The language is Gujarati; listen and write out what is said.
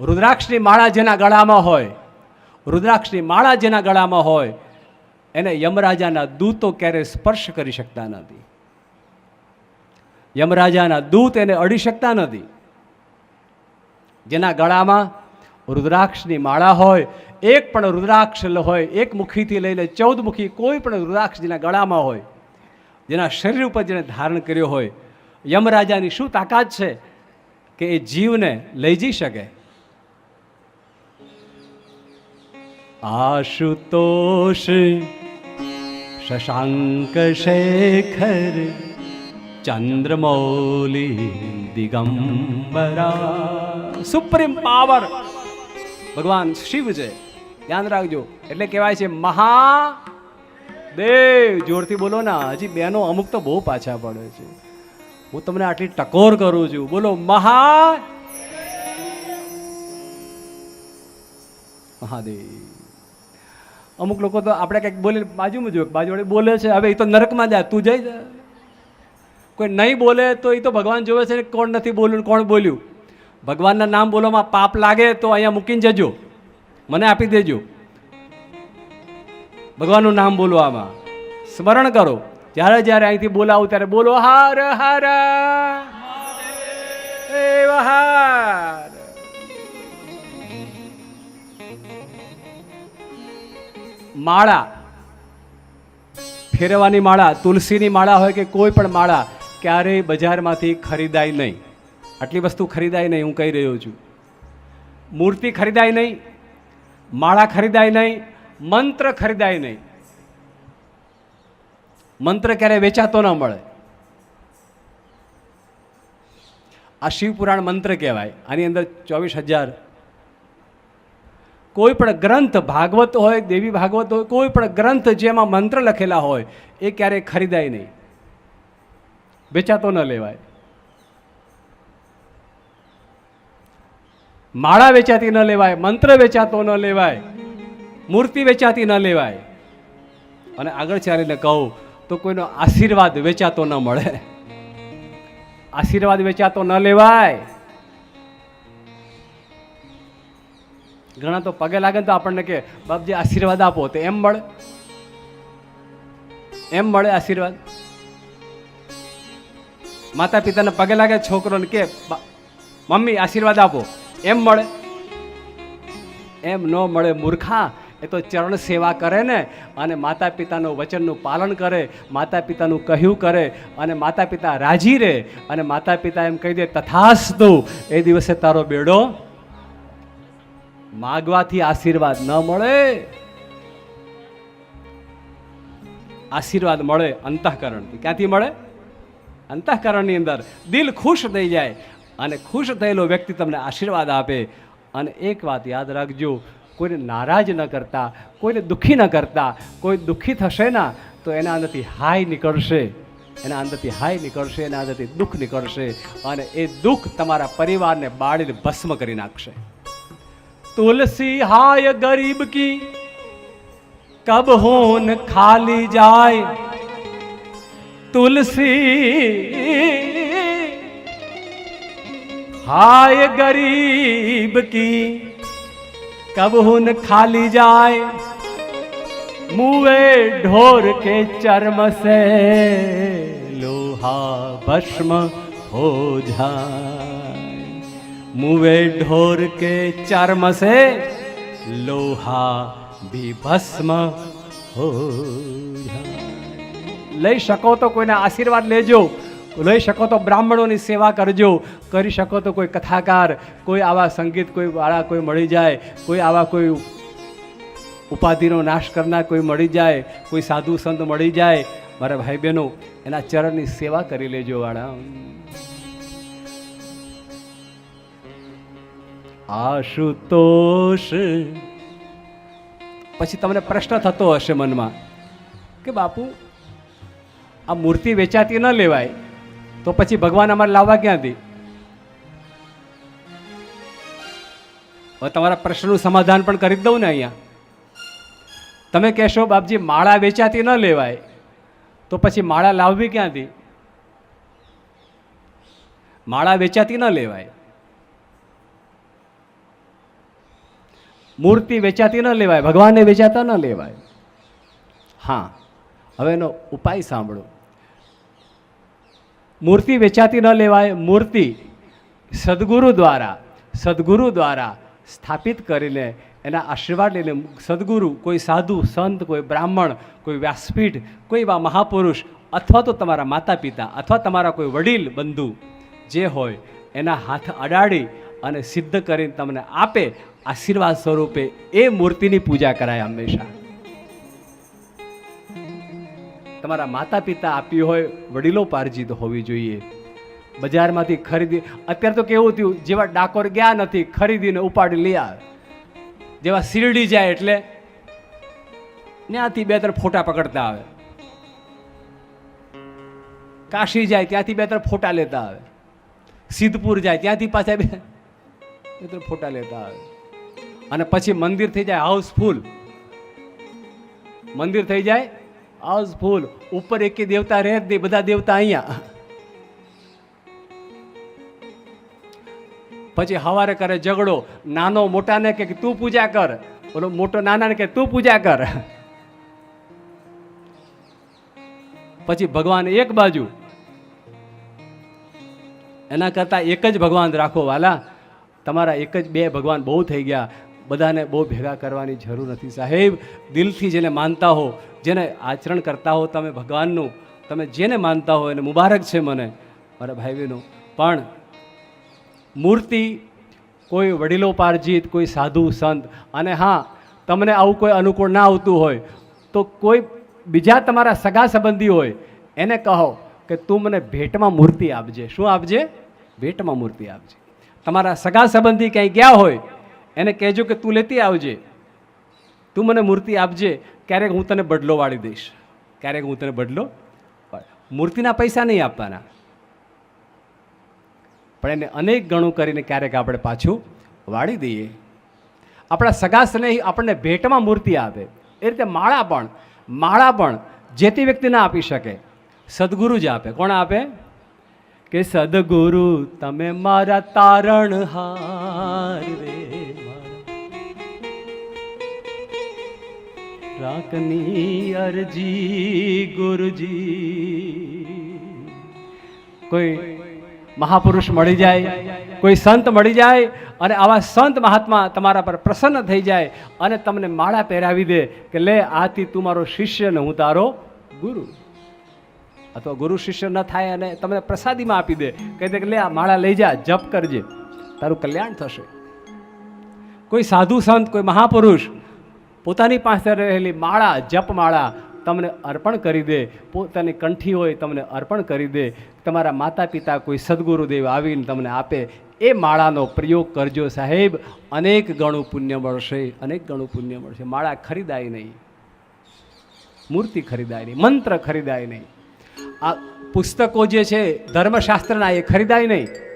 રુદ્રાક્ષની માળા જેના ગળામાં હોય, રુદ્રાક્ષની માળા જેના ગળામાં હોય, એને યમરાજાના દૂતો ક્યારેય સ્પર્શ કરી શકતા નથી? યમરાજાના દૂત એને અડી શકતા નથી. જેના ગળામાં રુદ્રાક્ષની માળા હોય, એક પણ રુદ્રાક્ષ હોય, એક મુખીથી લઈને ચૌદ મુખી કોઈ પણ રુદ્રાક્ષ જેના ગળામાં હોય, જેના શરીર ઉપર જેને ધારણ કર્યો હોય, યમરાજાની શું તાકાત છે કે એ જીવને લઈ જઈ શકે? આશુતોષ શશાંક શેખર ચંદ્રમૌલી દિગંબરા સુપ્રીમ પાવર ભગવાન શિવ છે ધ્યાન રાખજો. એટલે કહેવાય છે મહા દેવ જોરથી બોલો ના, હજી બેનો અમુક તો બહુ પાછા પડે છે. હું તમને આટલી ટકોર કરું છું. બોલો મહા મહાદેવ. અમુક લોકો તો આપણે કંઈક બોલે બાજુમાં જોયું બાજુવાળી બોલે છે હવે એ તો નરકમાં જાય તું જઈ જા. કોઈ નહીં બોલે તો એ તો ભગવાન જોવે છે કોણ નથી બોલ્યું કોણ બોલ્યું. ભગવાનના નામ બોલવામાં પાપ લાગે તો અહીંયા મૂકીને જજો. મને આપી દેજો. ભગવાનનું નામ બોલવામાં સ્મરણ કરો. જ્યારે જ્યારે અહીંથી બોલાવું ત્યારે બોલો હાર હાર. એવ હાર માળા, ફેરવાની માળા, તુલસીની માળા હોય કે કોઈ પણ માળા, ક્યારેય બજારમાંથી ખરીદાય નહીં. આટલી વસ્તુ ખરીદાય નહીં, હું કહી રહ્યો છું. મૂર્તિ ખરીદાય નહીં, માળા ખરીદાય નહીં, મંત્ર ખરીદાય નહીં. મંત્ર ક્યારેય વેચાતો ન મળે. આ શિવપુરાણ મંત્ર કહેવાય. આની અંદર ચોવીસ હજાર કોઈ પણ ગ્રંથ ભાગવત હોય, દેવી ભાગવત હોય, કોઈ પણ ગ્રંથ જેમાં મંત્ર લખેલા હોય, એ ક્યારેય ખરીદાય નહીં. વેચાતો ન લેવાય. માળા વેચાતી ન લેવાય, મંત્ર વેચાતો ન લેવાય, મૂર્તિ વેચાતી ન લેવાય. અને આગળ ચાલીને કહું તો કોઈનો આશીર્વાદ વેચાતો ન મળે. આશીર્વાદ વેચાતો ન લેવાય. ઘણા તો પગે લાગે તો આપણને કે, બાપજી, આશીર્વાદ આપો. તો એમ મળે એમ મળે આશીર્વાદ. માતા પિતાને પગે લાગે, છોકરોને કે મમ્મી, આશીર્વાદ આપો. એમ મળે એમ ન મળે મૂર્ખા. એ તો ચરણ સેવા કરે ને, અને માતા પિતાનું વચનનું પાલન કરે માતા પિતાનું કહ્યું કરે, અને માતા પિતા રાજી રહે અને માતા પિતા એમ કહી દે, તથાસ્તુ. એ દિવસે તારો બેડો માગવાથી આશીર્વાદ ન મળે. આશીર્વાદ મળે અંતઃકરણથી. ક્યાંથી મળે? અંતઃકરણની અંદર. દિલ ખુશ થઈ જાય અને ખુશ થયેલો વ્યક્તિ તમને આશીર્વાદ આપે. અને એક વાત યાદ રાખજો, કોઈને નારાજ ન કરતા, કોઈને દુઃખી ન કરતા, કોઈ દુઃખી થશે ના, તો એના અંદરથી હાય નીકળશે. એના અંદરથી હાય નીકળશે, એના અંદરથી દુઃખ નીકળશે. અને એ દુઃખ તમારા પરિવારને બાળીને ભસ્મ કરી નાખશે. तुलसी हाय गरीब की कब होन खाली जाए तुलसी हाय गरीब की कब होन खाली जाए मुए ढोर के चर्म से लोहा भस्म हो जाए મુવે ઢોર કે ચાર મસે, લોહા ભી ભસ્મ હો લઈ શકો તો કોઈને આશીર્વાદ લેજો, લઈ શકો તો બ્રાહ્મણોની સેવા કરજો, કરી શકો તો કોઈ કથાકાર, કોઈ આવા સંગીત કોઈ વાળા કોઈ મળી જાય, કોઈ આવા કોઈ ઉપાધિનો નાશ કરનાર કોઈ મળી જાય, કોઈ સાધુ સંત મળી જાય. મારા ભાઈ બહેનો, એના ચરણની સેવા કરી લેજો વાળા. આશુતોષ. પછી તમને પ્રશ્ન થતો હશે મનમાં કે બાપુ, આ મૂર્તિ વેચાતી ન લેવાય, તો પછી ભગવાન અમારે લાવવા ક્યાંથી હવે તમારા પ્રશ્નનું સમાધાન પણ કરી દઉં ને અહીંયા. તમે કહેશો, બાપજી, માળા વેચાતી ન લેવાય, તો પછી માળા લાવવી ક્યાંથી માળા વેચાતી ન લેવાય. મૂર્તિ વેચાતી ન લેવાય, ભગવાનને વેચાતા ન લેવાય. હા, હવે એનો ઉપાય સાંભળો. મૂર્તિ વેચાતી ન લેવાય, મૂર્તિ સદગુરુ દ્વારા સદગુરુ દ્વારા સ્થાપિત કરીને એના આશીર્વાદ લઈને સદગુરુ, કોઈ સાધુ, સંત, કોઈ બ્રાહ્મણ, કોઈ વ્યાસપીઠ, કોઈ એવા મહાપુરુષ અથવા તો તમારા માતા પિતા અથવા તમારા કોઈ વડીલ, બંધુ જે હોય, એના હાથ અડાડી અને સિદ્ધ કરીને તમને આપે આશીર્વાદ સ્વરૂપે એ મૂર્તિની પૂજા કરાય હંમેશા. તમારા માતા પિતા આપી હોય, વડીલો પાર્જિત હોવી જોઈએ. બજારમાંથી ખરીદી, અત્યારે તો કેવું થયું, જેવા ડાકોર ગયા નથી, ખરીદીને ઉપાડી લઈ આવે. જેવા શિરડી જાય એટલે ત્યાંથી બે ત્રણ ફોટા પકડતા આવે. કાશી જાય ત્યાંથી બે ત્રણ ફોટા લેતા આવે. સિદ્ધપુર જાય ત્યાંથી પાછા બે ત્રણ ફોટા લેતા આવે. અને પછી મંદિર થઈ જાય હાઉસફુલ મંદિર થઈ જાય હાઉસફુલ ઉપર એકે દેવતા રહે જ નહીં, બધા દેવતા અહીંયા. પછી હવારે કરે ઝઘડો. નાનો મોટાને કે તું પૂજા કર. ઓલો મોટો નાનાને કે તું પૂજા કર. પછી ભગવાન એક બાજુ. એના કરતાં એક જ ભગવાન રાખો વાલા. તમારા એક જ બે ભગવાન બહુ થઈ ગયા. બધાને બહુ ભેગા કરવાની જરૂર નથી સાહેબ, દિલથી જેને માનતા હો, જેને આચરણ કરતા હો તમે ભગવાનનું, તમે જેને માનતા હો એને મુબારક છે મને, મારા ભાઈ બહેનો પણ મૂર્તિ કોઈ વડીલોપાર્જિત, કોઈ સાધુ, સંત, અને હા, તમને આવું કોઈ અનુકૂળ ના આવતું હોય, તો કોઈ બીજા તમારા સગા સંબંધી હોય, એને કહો કે તું મને ભેટમાં મૂર્તિ આપજે. શું આપજે? ભેટમાં મૂર્તિ આપજે. તમારા સગા સંબંધી ક્યાંય ગયા હોય એને કહેજો કે તું લેતી આવજે. તું મને મૂર્તિ આપજે, ક્યારેક હું તને બદલો વાળી દઈશ. ક્યારેક હું તને બદલો મૂર્તિના પૈસા નહીં આપવાના. પણ એને અનેક ગણું કરીને ક્યારેક આપણે પાછું વાળી દઈએ. આપણા સગા સ્નેહી આપણને ભેટમાં મૂર્તિ આપે. એ રીતે માળા પણ માળા પણ જે તે વ્યક્તિ ના આપી શકે. સદગુરુ જ આપે. કોણ આપે? કે સદગુરુ, તમે મારા તારણ હાર રાખની અરજી, ગુરુજી. કોઈ મહાપુરુષ મળી જાય, કોઈ સંત મળી જાય અને આવા સંત મહાત્મા તમારા પર પ્રસન્ન થઈ જાય અને તમને માળા પહેરાવી દે કે લે, આથી તું મારો શિષ્ય ને હું તારો ગુરુ. અથવા ગુરુ શિષ્ય ન થાય અને તમને પ્રસાદીમાં આપી દે. કહી દે કે લે, આ માળા લઈ જા, જપ કરજે. તારું કલ્યાણ થશે. કોઈ સાધુ સંત, કોઈ મહાપુરુષ પોતાની પાસે રહેલી માળા જપમાળા તમને અર્પણ કરી દે. પોતાની કંઠી હોય તમને અર્પણ કરી દે. તમારા માતા પિતા કોઈ સદગુરુદેવ આવીને તમને આપે. એ માળાનો પ્રયોગ કરજો સાહેબ. અનેક ગણું પુણ્ય મળશે, અનેક ગણું પુણ્ય મળશે. માળા ખરીદાય નહીં. મૂર્તિ ખરીદાય નહીં. મંત્ર ખરીદાય નહીં. આ પુસ્તકો જે છે ધર્મશાસ્ત્રના એ ખરીદાય નહીં.